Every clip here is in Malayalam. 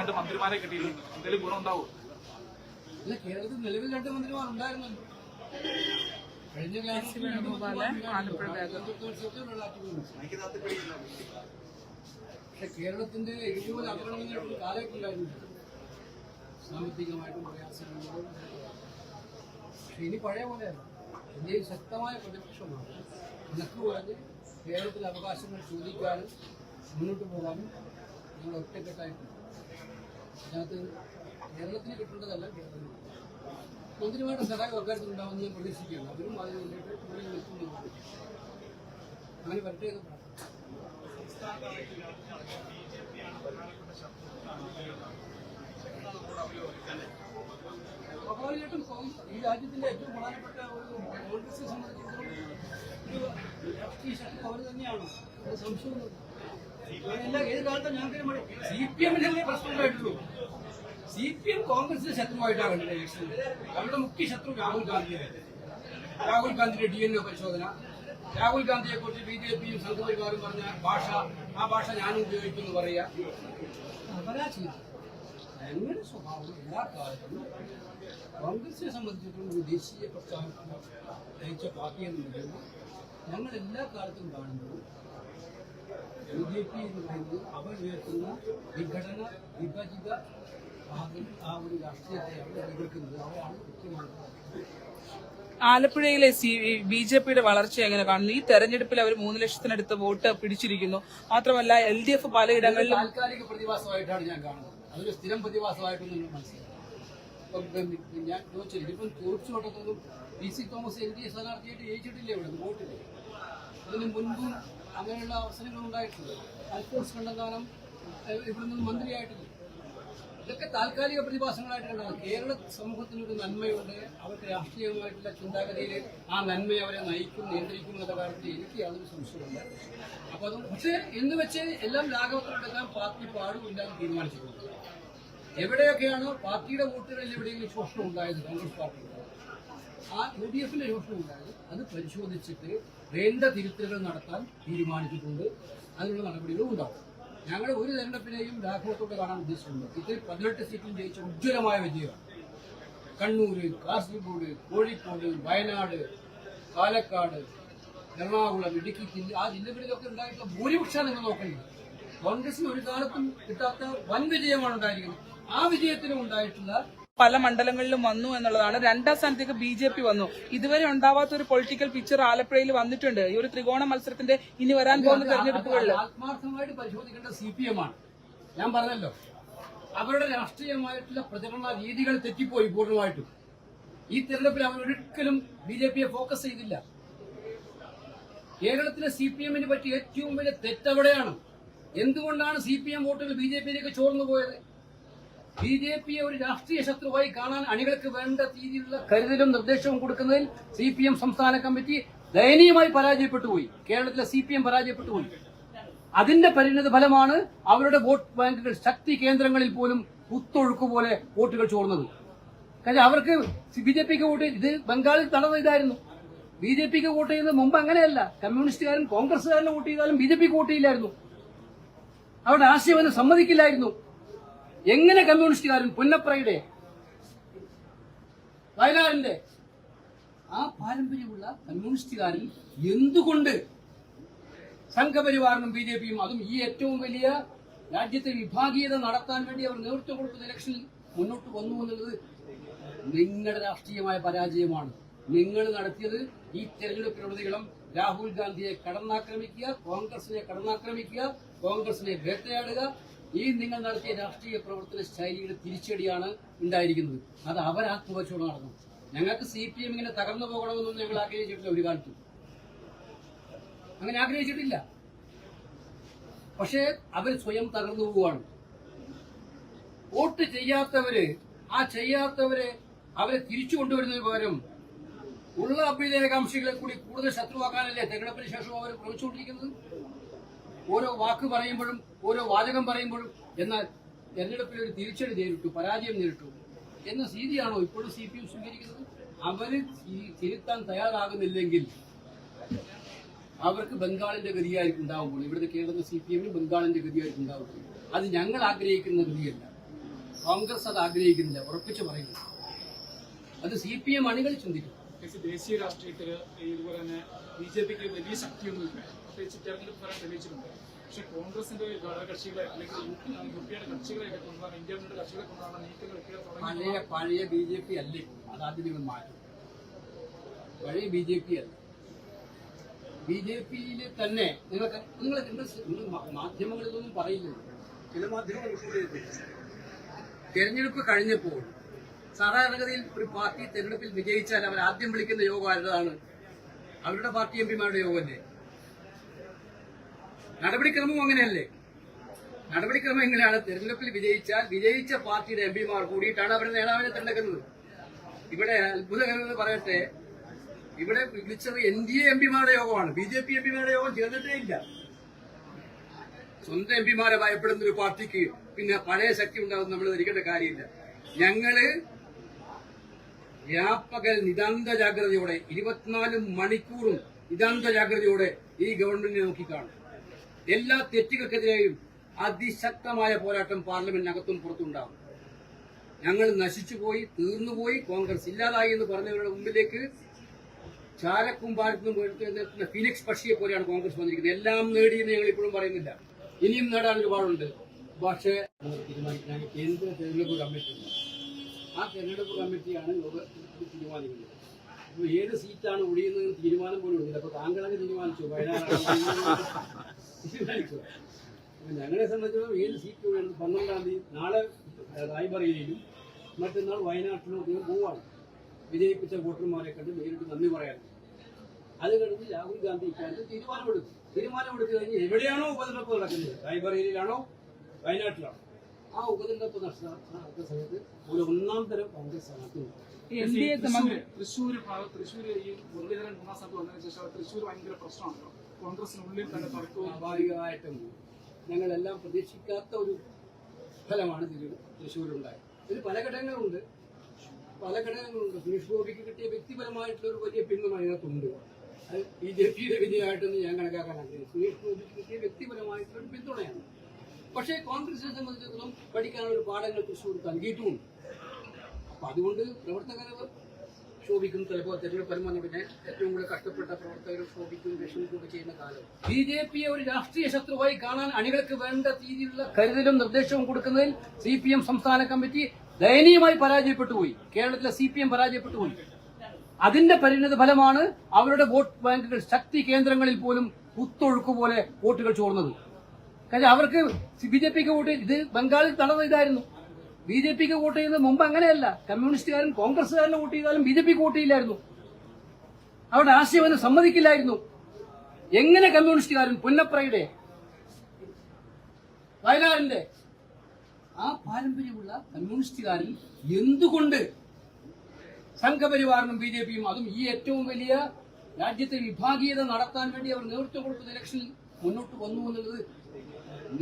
രണ്ട് മന്ത്രിമാരെ കിട്ടിയിട്ടുണ്ട് എന്തെങ്കിലും ഗുണം ഉണ്ടാവും? അല്ല കേരളത്തിൽ നിലവിൽ രണ്ട് മന്ത്രിമാർ ഉണ്ടായിരുന്നല്ലോ. കഴിഞ്ഞ പക്ഷെ കേരളത്തിന്റെ ഇതുപോലെ അപകടങ്ങളുടെ കാലഘട്ടമുണ്ടായിരുന്നു സാമ്പത്തികമായിട്ടും പ്രയാസങ്ങളും. പക്ഷെ ഇനി പഴയ പോലെയല്ല. ഇന്ത്യയിൽ ശക്തമായ പ്രതിപക്ഷമാണ്. കണക്ക് പറഞ്ഞ് കേരളത്തിലെ അവകാശങ്ങൾ ചോദിക്കാനും മുന്നോട്ട് പോകാനും ഞങ്ങൾ ഒറ്റക്കെട്ടായിട്ടുണ്ട്. അതിനകത്ത് കേരളത്തിന് കിട്ടേണ്ടതല്ല കേരളത്തിന് മന്ത്രിമാരുടെ സഹായം അക്കാര്യത്തിൽ ഉണ്ടാവുമെന്ന് ഞാൻ പ്രതീക്ഷിക്കുകയാണ്. അവരും അതിന് വേണ്ടിയിട്ട് അങ്ങനെ വരട്ടെ. സ്വാഭാവികമായിട്ടും ഈ രാജ്യത്തിന്റെ ഏറ്റവും പ്രധാനപ്പെട്ട ഒരു കോൺഗ്രസിനെ സംബന്ധിച്ചിടത്തോളം അവർ തന്നെയാണ്. ഏത് സി പി എമ്മിനല്ലേ പ്രശ്നമുണ്ടായിട്ടുള്ളൂ. സി പി എം കോൺഗ്രസിന്റെ ശത്രുവായിട്ടാണ് കണ്ടത് മുഖ്യ ശത്രു രാഹുൽ ഗാന്ധിയായിരുന്നു രാഹുൽ ഗാന്ധിയുടെ ഡി എൻ പരിശോധന. രാഹുൽ ഗാന്ധിയെ കുറിച്ച് ബി ജെ പിയും സംഘപരിവാറും പറഞ്ഞ ഭാഷ. ആ ഭാഷ ഞാനും ഉപയോഗിക്കുന്നു പറയുക ചെയ്തത് സ്വഭാവം? എല്ലാ കാലത്തും കോൺഗ്രസിനെ സംബന്ധിച്ചിടത്തോളം ദേശീയ പ്രസ്ഥാനത്തിന് നയിച്ച പാർട്ടി എന്ന് പറയുമ്പോൾ ഞങ്ങൾ എല്ലാ കാലത്തും കാണുന്നത് ബി ജെ പി എന്ന് പറയുന്നത് അവർ ഉയർത്തുന്ന വിഘടന വിഭജിത ഭാഗം ആ ഒരു രാഷ്ട്രീയത്തെ അവിടെ എതിർക്കുന്നത് അവരാണ് ആലപ്പുഴയിലെ സി ബി ജെ പിയുടെ വളർച്ച എങ്ങനെ കാണുന്നു? ഈ തെരഞ്ഞെടുപ്പിൽ അവർ മൂന്ന് ലക്ഷത്തിനടുത്ത് വോട്ട് പിടിച്ചിരിക്കുന്നു. മാത്രമല്ല എൽ ഡി എഫ് പലയിടങ്ങളിലും താൽക്കാലിക പ്രതിഭാസമായിട്ടാണ് ഞാൻ കാണുന്നത്. അതൊരു സ്ഥിരം പ്രതിഭാസമായിട്ടൊന്നും ഇപ്പം ഞാൻ ചോദിച്ചില്ല ഇപ്പം തീർച്ചയായിട്ടും P C Thomas L D A സ്ഥാനാർത്ഥിയായിട്ട് ജയിച്ചിട്ടില്ലേ ഇവിടെ? വോട്ടില്ല? അതിന് മുൻപും അങ്ങനെയുള്ള അവസരങ്ങൾ ഉണ്ടായിട്ടുണ്ട്. അൽഫോൺസ് കണ്ടകാലം ഇവിടെ നിന്ന് മന്ത്രിയായിട്ടുണ്ട്. ഇതൊക്കെ താൽക്കാലിക പ്രതിഭാസങ്ങളായിട്ട് കേരള സമൂഹത്തിന് ഒരു നന്മയുണ്ട്. അവർക്ക് രാഷ്ട്രീയമായിട്ടുള്ള ചിന്താഗതിയിൽ ആ നന്മയെ അവരെ നയിക്കും നിയന്ത്രിക്കും എന്നുള്ള കാര്യത്തിൽ എനിക്ക് യാതൊരു സംശയമില്ല അപ്പൊ അത് പക്ഷേ എന്ന് വെച്ച് എല്ലാം ലാഘവത്തിലെടുക്കാൻ പാർട്ടി പാടുമില്ല എന്ന് തീരുമാനിച്ചിട്ടുണ്ട്. എവിടെയൊക്കെയാണ് പാർട്ടിയുടെ വോട്ടുകളിൽ എവിടെയെങ്കിലും ശോഷണം ഉണ്ടായത് കോൺഗ്രസ് പാർട്ടി ആ യു ഡി എഫിന്റെ ശോഷണം ഉണ്ടായത്. അത് പരിശോധിച്ചിട്ട് വേണ്ട തിരുത്തലുകൾ നടത്താൻ തീരുമാനിച്ചിട്ടുണ്ട്. അതിനുള്ള നടപടികളും ഉണ്ടാവും. ഞങ്ങൾ ഒരു തെരഞ്ഞെടുപ്പിനെയും ലാഘവത്തോടെ കാണാൻ ഉദ്ദേശിച്ചിട്ടുണ്ട്. ഇതിൽ പതിനെട്ട് സീറ്റിൽ ജയിച്ച ഉജ്ജ്വലമായ വിജയമാണ്. കണ്ണൂര് കാസർഗോഡ് കോഴിക്കോട് വയനാട് പാലക്കാട് എറണാകുളം ഇടുക്കി ജില്ല ആ ജില്ലകളിലൊക്കെ ഉണ്ടായിട്ടുള്ള ഭൂരിപക്ഷം നിങ്ങൾ നോക്കേണ്ടത് കോൺഗ്രസിന് ഒരു കാലത്തും കിട്ടാത്ത വൻ വിജയമാണ് ഉണ്ടായിരിക്കുന്നത്. ആ വിജയത്തിനും ഉണ്ടായിട്ടുള്ള പല മണ്ഡലങ്ങളിലും വന്നു എന്നുള്ളതാണ്. രണ്ടാം സ്ഥാനത്തേക്ക് ബി ജെ പി വന്നു. ഇതുവരെ ഉണ്ടാവാത്ത ഒരു പൊളിറ്റിക്കൽ പിക്ചർ ആലപ്പുഴയിൽ വന്നിട്ടുണ്ട്. ഈ ഒരു ത്രികോണ മത്സരത്തിന്റെ ഇനി വരാൻ പോകുന്ന തെരഞ്ഞെടുപ്പുകളിൽ ആത്മാർത്ഥമായിട്ട് പരിശോധിക്കേണ്ട സി പി എം ആണ്. ഞാൻ പറഞ്ഞല്ലോ. അവരുടെ രാഷ്ട്രീയമായിട്ടുള്ള പ്രചരണ രീതികൾ തെറ്റിപ്പോയി പൂർണമായിട്ടും. ഈ തെരഞ്ഞെടുപ്പിൽ അവർ ഒരിക്കലും ബി ജെ പിയെ ഫോക്കസ് ചെയ്തില്ല. കേരളത്തിലെ സി പി എമ്മിന് പറ്റിയ ഏറ്റവും വലിയ തെറ്റവിടെയാണ്. എന്തുകൊണ്ടാണ് സി പി എം വോട്ടുകൾ ബി ജെ പിയിലേക്ക് ചോർന്നു പോയത് ബി ജെ പിയെ ഒരു രാഷ്ട്രീയ ശത്രുവായി കാണാൻ അണികൾക്ക് വേണ്ട രീതിയിലുള്ള കരുതലും നിർദ്ദേശവും കൊടുക്കുന്നതിൽ സി പി എം സംസ്ഥാന കമ്മിറ്റി ദയനീയമായി പരാജയപ്പെട്ടു പോയി. കേരളത്തിലെ സി പി എം പരാജയപ്പെട്ടു പോയി. അതിന്റെ പരിണിത ഫലമാണ് അവരുടെ വോട്ട് ബാങ്കുകൾ ശക്തി കേന്ദ്രങ്ങളിൽ പോലും കുത്തൊഴുക്ക് പോലെ വോട്ടുകൾ ചോർന്നത്. കാര്യം അവർക്ക് ബി ജെ പിക്ക് വോട്ട് ഇത് ബംഗാളിൽ നടന്ന ഇതായിരുന്നു. ബി ജെ പിക്ക് വോട്ട് ചെയ്യുന്നത് മുമ്പ് അങ്ങനെയല്ല. കമ്മ്യൂണിസ്റ്റുകാരും കോൺഗ്രസ്സുകാരനും വോട്ട് ചെയ്താലും ബി ജെ പിക്ക് വോട്ട് ചെയ്യില്ലായിരുന്നു. അവരുടെ ആശയം സമ്മതിക്കില്ലായിരുന്നു. എങ്ങനെ കമ്മ്യൂണിസ്റ്റുകാരൻ പുന്നപ്രയുടെ വയനാടിന്റെ ആ പാരമ്പര്യമുള്ള കമ്മ്യൂണിസ്റ്റുകാരൻ എന്തുകൊണ്ട് സംഘപരിവാറിനും ബി ജെ പിയും അതും ഈ ഏറ്റവും വലിയ രാജ്യത്തെ വിഭാഗീയത നടത്താൻ വേണ്ടി അവർ നേതൃത്വം കൊടുക്കുന്ന ഇലക്ഷനിൽ മുന്നോട്ട് വന്നു എന്നുള്ളത് നിങ്ങളുടെ രാഷ്ട്രീയമായ പരാജയമാണ്. നിങ്ങൾ നടത്തിയത് ഈ തെരഞ്ഞെടുപ്പിലുടനീളം രാഹുൽ ഗാന്ധിയെ കടന്നാക്രമിക്കുക കോൺഗ്രസിനെ കടന്നാക്രമിക്കുക കോൺഗ്രസിനെ വേട്ടയാടുക ഈ നിങ്ങൾ നടത്തിയ രാഷ്ട്രീയ പ്രവർത്തന ശൈലിയുടെ തിരിച്ചടിയാണ് ഉണ്ടായിരിക്കുന്നത്. അത് അവർ ആത്മവശോടെ നടന്നു ഞങ്ങൾക്ക് സി പി എം ഇങ്ങനെ തകർന്നു പോകണമെന്നൊന്നും ഞങ്ങൾ ആഗ്രഹിച്ചിട്ടില്ല ഒരു കാലത്തും. അങ്ങനെ ആഗ്രഹിച്ചിട്ടില്ല. പക്ഷേ അവർ സ്വയം തകർന്നു പോവുകയാണ്. വോട്ട് ചെയ്യാത്തവര് ആ ചെയ്യാത്തവരെ അവരെ തിരിച്ചു കൊണ്ടുവരുന്നതിന് പകരം ഉള്ള അഭ്യുദയകാംക്ഷികളെ കൂടി കൂടുതൽ ശത്രുവാക്കാനല്ലേ തെരഞ്ഞെടുപ്പിന് ശേഷം അവർ പ്രവചിച്ചുകൊണ്ടിരിക്കുന്നത് ഓരോ വാക്ക് പറയുമ്പോഴും ഓരോ വാചകം പറയുമ്പോഴും എന്നാൽ തെരഞ്ഞെടുപ്പിൽ ഒരു തിരിച്ചടി നേരിട്ടു പരാജയം നേരിട്ടു. എന്ന സ്ഥിതിയാണോ ഇപ്പോഴും സി പി എം സ്വീകരിക്കുന്നത്? അവർ തിരുത്താൻ തയ്യാറാകുന്നില്ലെങ്കിൽ അവർക്ക് ബംഗാളിന്റെ ഗതിയായിരിക്കും ഉണ്ടാവുമ്പോൾ ഇവിടുത്തെ കേരളത്തിലെ സി പി എമ്മിന് ബംഗാളിന്റെ ഗതിയായിരിക്കും ഉണ്ടാവുമ്പോൾ അത് ഞങ്ങൾ ആഗ്രഹിക്കുന്ന ഗതിയല്ല. കോൺഗ്രസ് അത് ആഗ്രഹിക്കുന്നില്ല. ഉറപ്പിച്ചു പറയുന്നു. അത് സി പി എം അണികൾ ചിന്തിക്കും ദേശീയ രാഷ്ട്രീയത്തിൽ ഇതുപോലെ തന്നെ ബി ജെ പിക്ക് വലിയ ശക്തിയൊന്നുമില്ല. തെരഞ്ഞെടുപ്പ് ഫലം തെളിയിച്ചിട്ടുണ്ട് പക്ഷേ കോൺഗ്രസിന്റെ ഘടകകക്ഷികളെ അല്ലെങ്കിൽ യു പി എയുടെ കക്ഷികളെയൊക്കെ കൊണ്ടുവന്ന ഇന്ത്യ മുന്നണിയുടെ കക്ഷികളെ കൊണ്ടുവന്ന നീക്കങ്ങളൊക്കെ പഴയ പഴയ ബി ജെ പി അല്ലേ? അതാദ്യം നിങ്ങൾ മാറ്റും. പഴയ ബി ജെ പി അല്ല? ബി ജെ പിയിൽ തന്നെ നിങ്ങൾക്ക് നിങ്ങൾ നിങ്ങൾ മാധ്യമങ്ങളിലൊന്നും പറയില്ലല്ലോ. ചില മാധ്യമങ്ങൾ തെരഞ്ഞെടുപ്പ് കഴിഞ്ഞപ്പോൾ സാധാരണഗതിയിൽ ഒരു പാർട്ടി തെരഞ്ഞെടുപ്പിൽ വിജയിച്ചാൽ അവർ ആദ്യം വിളിക്കുന്ന യോഗം ആരുടേതാണ്? അവരുടെ പാർട്ടി എം പിമാരുടെ യോഗമല്ലേ? നടപടിക്രമവും അങ്ങനെയല്ലേ? നടപടിക്രമം എങ്ങനെയാണ്? തെരഞ്ഞെടുപ്പിൽ വിജയിച്ചാൽ വിജയിച്ച പാർട്ടിയുടെ എം പിമാർ കൂടിയിട്ടാണ് അവരുടെ നേതാവിനെ തിരഞ്ഞെടുക്കുന്നത്. ഇവിടെ അത്ഭുതകരമെന്ന് പറയട്ടെ ഇവിടെ വിളിച്ചത് എൻ ഡി എ എം പിമാരുടെ യോഗമാണ്. ബി ജെ പി എം പിമാരുടെ യോഗം ചേർന്നിട്ടേ ഇല്ല. സ്വന്തം എം പിമാരെ ഭയപ്പെടുന്ന ഒരു പാർട്ടിക്ക് പിന്നെ പഴയ ശക്തി ഉണ്ടാകും നമ്മൾ ധരിക്കേണ്ട കാര്യമില്ല. ഞങ്ങൾ വ്യാപകൽ നിതാന്ത ജാഗ്രതയോടെ ഇരുപത്തിനാല് മണിക്കൂറും നിതാന്ത ജാഗ്രതയോടെ ഈ ഗവൺമെന്റിനെ നോക്കിക്കാണും. എല്ലാ തെറ്റുകൾക്കെതിരെയും അതിശക്തമായ പോരാട്ടം പാർലമെന്റിനകത്തും പുറത്തുണ്ടാവും ഞങ്ങൾ നശിച്ചുപോയി തീർന്നുപോയി കോൺഗ്രസ് ഇല്ലാതായി എന്ന് പറഞ്ഞവരുടെ മുമ്പിലേക്ക് ചാരക്കുമ്പാരത്തും എത്തുന്ന ഫിനിക്സ് പക്ഷിയെ പോലെയാണ് കോൺഗ്രസ് വന്നിരിക്കുന്നത്. എല്ലാം നേടിയെന്ന് ഞങ്ങൾ ഇപ്പോഴും പറയുന്നില്ല. ഇനിയും നേടാൻ ഒരുപാടുണ്ട് പക്ഷേ തീരുമാനിക്കാൻ കേന്ദ്ര തെരഞ്ഞെടുപ്പ് കമ്മിറ്റി ആ തെരഞ്ഞെടുപ്പ് കമ്മിറ്റിയാണ് തീരുമാനിക്കുന്നത്. അപ്പോൾ ഏത് സീറ്റാണ് ഒഴിയുന്നതെന്ന് തീരുമാനം പോലും ഇല്ല അപ്പൊ താങ്കളൊക്കെ തീരുമാനിച്ചു? വയനാട് ഞങ്ങളെ സംബന്ധിച്ചിടത്തോളം ഏത് സീറ്റ് വേണം? പന്ത്രണ്ടാം തീയതി നാളെ റായ്ബറയിലും മറ്റന്നാൾ വയനാട്ടിലും അദ്ദേഹം പോവാണ്. വിജയിപ്പിച്ച വോട്ടർമാരെ കണ്ട് നേരിട്ട് നന്ദി പറയാം അത് കഴിഞ്ഞ് രാഹുൽ ഗാന്ധി ഇക്കാര്യത്തിൽ തീരുമാനമെടുക്കും. തീരുമാനമെടുത്തു കഴിഞ്ഞ് എവിടെയാണോ ഉപതെരഞ്ഞെടുപ്പ് നടക്കുന്നത്? റായ്ബറയിലാണോ വയനാട്ടിലാണോ? ആ ഉപതെരഞ്ഞെടുപ്പ് നടത്തുന്ന സമയത്ത് ഒരു ഒന്നാം തരം കോൺഗ്രസ് സ്ഥാനാർത്ഥിയുണ്ട് തൃശ്ശൂര് ഭാഗത്ത് തൃശ്ശൂര് ഈ മുരളീധരൻ മൂന്നാം സ്ഥാനത്ത് വന്നതിന് ശേഷം തൃശ്ശൂർ ഭയങ്കര പ്രശ്നമാണല്ലോ. കോൺഗ്രസിനുള്ളിൽ തന്നെ തർക്കവും സ്വാഭാവികമായിട്ടും ഞങ്ങളെല്ലാം പ്രതീക്ഷിക്കാത്ത ഒരു ഫലമാണ് തൃശ്ശൂരുണ്ടായത്. ഇതിൽ പല ഘടകങ്ങളുണ്ട്. പല ഘടകങ്ങളുണ്ട്. സുരേഷ് ഗോപിക്ക് കിട്ടിയ വ്യക്തിപരമായിട്ടുള്ള ഒരു വലിയ പിന്തുണ അതിനകത്തുണ്ട് അത് ബി ജെ പിയുടെ വിജയമായിട്ടൊന്നും ഞാൻ കണക്കാക്കാൻ ആഗ്രഹിക്കുന്നു. സുരേഷ് ഗോപിക്ക് കിട്ടിയ വ്യക്തിപരമായിട്ടുള്ള ഒരു പിന്തുണയാണ്. പക്ഷേ കോൺഗ്രസിനെ സംബന്ധിച്ചിടത്തോളം പഠിക്കാനുള്ള ഒരു പാഠങ്ങൾ തൃശ്ശൂർ നൽകിയിട്ടുമുണ്ട്. അപ്പൊ അതുകൊണ്ട് പ്രവർത്തകർ ശോഭിക്കും ചിലപ്പോൾ തെരഞ്ഞെടുപ്പ് വന്ന പിന്നെ ഏറ്റവും കൂടുതൽ കഷ്ടപ്പെട്ട പ്രവർത്തകർ ശോഭിക്കും വിഷമിക്കുകയൊക്കെ ചെയ്യുന്ന കാലം. ബി ജെ പിയെ ഒരു രാഷ്ട്രീയ ശത്രുവായി കാണാൻ അണികൾക്ക് വേണ്ട രീതിയിലുള്ള കരുതലും നിർദ്ദേശവും കൊടുക്കുന്നതിൽ സി പി എം സംസ്ഥാന കമ്മിറ്റി ദയനീയമായി പരാജയപ്പെട്ടു പോയി കേരളത്തിലെ സി പി എം പരാജയപ്പെട്ടു പോയി അതിന്റെ പരിണിത ഫലമാണ് അവരുടെ വോട്ട് ബാങ്കുകൾ ശക്തി കേന്ദ്രങ്ങളിൽ പോലും കുത്തൊഴുക്ക് പോലെ വോട്ടുകൾ ചോർന്നത്. കാര്യം അവർക്ക് ബി ജെ പിക്ക് വോട്ട് ഇത് ബംഗാളിൽ നടന്ന ഇതായിരുന്നു. ബി ജെ പിക്ക് വോട്ട് ചെയ്യുന്നത് മുമ്പ് അങ്ങനെയല്ല. കമ്മ്യൂണിസ്റ്റുകാരും കോൺഗ്രസ്സുകാരനും വോട്ട് ചെയ്താലും ബി ജെ പിക്ക് വോട്ട് ചെയ്യില്ലായിരുന്നു. അവരുടെ ആശയം അതിന് സമ്മതിക്കില്ലായിരുന്നു. എങ്ങനെ കമ്മ്യൂണിസ്റ്റുകാരൻ പുന്നപ്രയുടെ വയനാടിന്റെ ആ പാരമ്പര്യമുള്ള കമ്മ്യൂണിസ്റ്റുകാരൻ എന്തുകൊണ്ട് സംഘപരിവാറിനും ബി ജെ പിയും അതും ഈ ഏറ്റവും വലിയ രാജ്യത്തെ വിഭാഗീയത നടത്താൻ വേണ്ടി അവർ നേതൃത്വം കൊടുക്കുന്ന ഇലക്ഷനിൽ മുന്നോട്ട് വന്നു എന്നുള്ളത്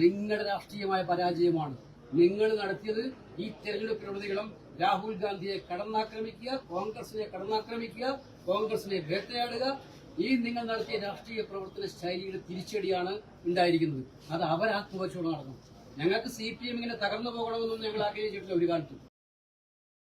നിങ്ങളുടെ രാഷ്ട്രീയമായ പരാജയമാണ്. നിങ്ങൾ നടത്തിയത് ഈ തെരഞ്ഞെടുപ്പ് പ്രവൃത്തികളും രാഹുൽ ഗാന്ധിയെ കടന്നാക്രമിക്കുക കോൺഗ്രസിനെ കടന്നാക്രമിക്കുക കോൺഗ്രസിനെ വേട്ടയാടുക. ഈ നിങ്ങൾ നടത്തിയ രാഷ്ട്രീയ പ്രവർത്തന ശൈലിയുടെ തിരിച്ചടിയാണ് ഉണ്ടായിരിക്കുന്നത്. അത് അവരാത്മവച്ചോട് നടന്നു ഞങ്ങൾക്ക് സി പി എം ഇങ്ങനെ തകർന്നു പോകണമെന്നൊന്നും ഞങ്ങൾ ആഗ്രഹിച്ചിട്ടില്ല ഒരു കാലത്തും.